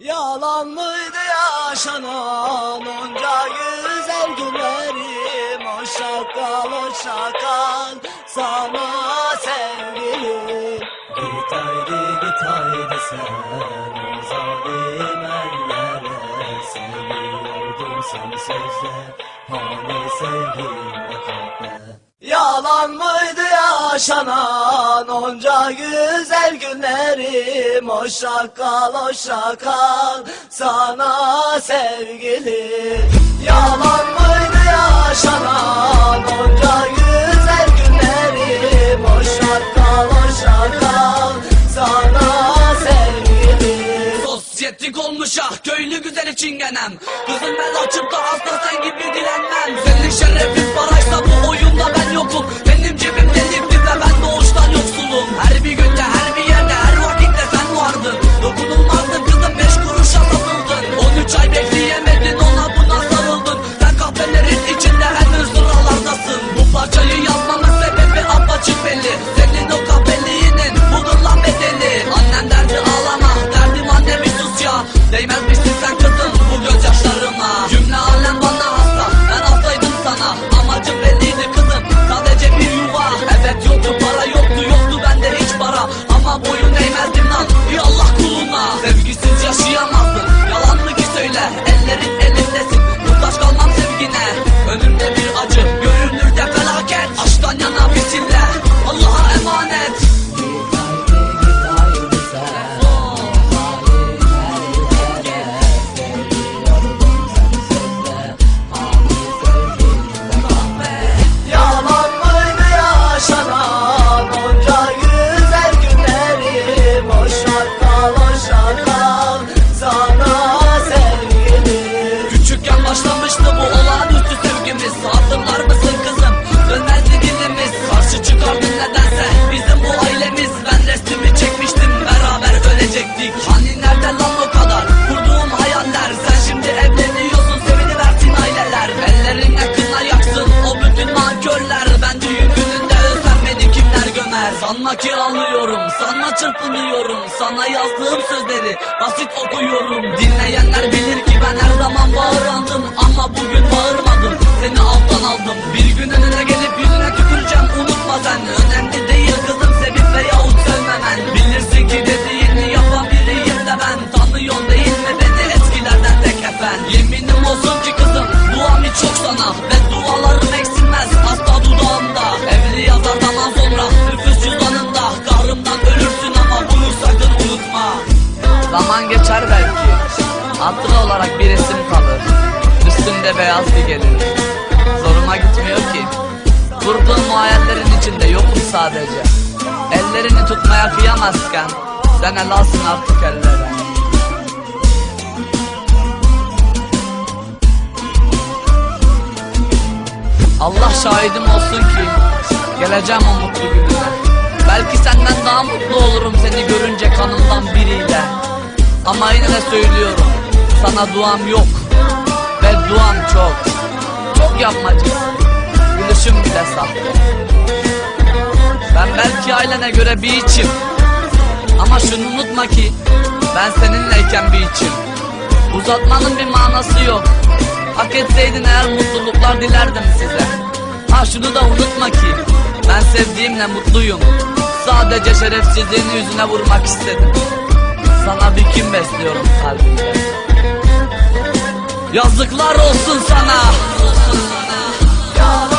Yalan mıydı yaşanan onca güzel günlerim? O şakal o şakal sana sevgilim. Git haydi git haydi sen o zalim ellere. Seviyordum seni sözle hani sevgilimle kalple Yalan mıydı yaşanan onca güzel günlerim O şakal o şakal sana sevgilim Sosyetik olmuş ah köylü güzeli çingenem Kızım ben açıp da hasta sen gibi dilenmem. Senin şerefin They melt Sanma ki ağlıyorum sanma çırpınıyorum Sana yazdığım sözleri basit okuyorum. Dinleyenler Hatıra olarak bir resim kalır. Üstünde beyaz bir gelir. Zoruma gitmiyor ki. Kurduğum o içinde yokum sadece. Ellerini tutmaya kıyamazken Sen el alsın artık ellere. Allah şahidim olsun ki Geleceğim o mutlu gününe. Belki senden daha mutlu olurum seni görünce kanımdan biriyle. Ama yine de söylüyorum Sana duam yok Ve duam çok. Çok yapmacısın Gülüşüm bile sahte Ben belki ailene göre bir içim. Ama şunu unutma ki Ben seninleyken bir içim. Uzatmanın bir manası yok. Hak etseydin eğer mutluluklar dilerdim size. Ha şunu da unutma ki Ben sevdiğimle mutluyum. Sadece şerefsizliğini yüzüne vurmak istedim. Sana bir kim besliyorum kalbimde Yazıklar olsun sana. Yazıklar.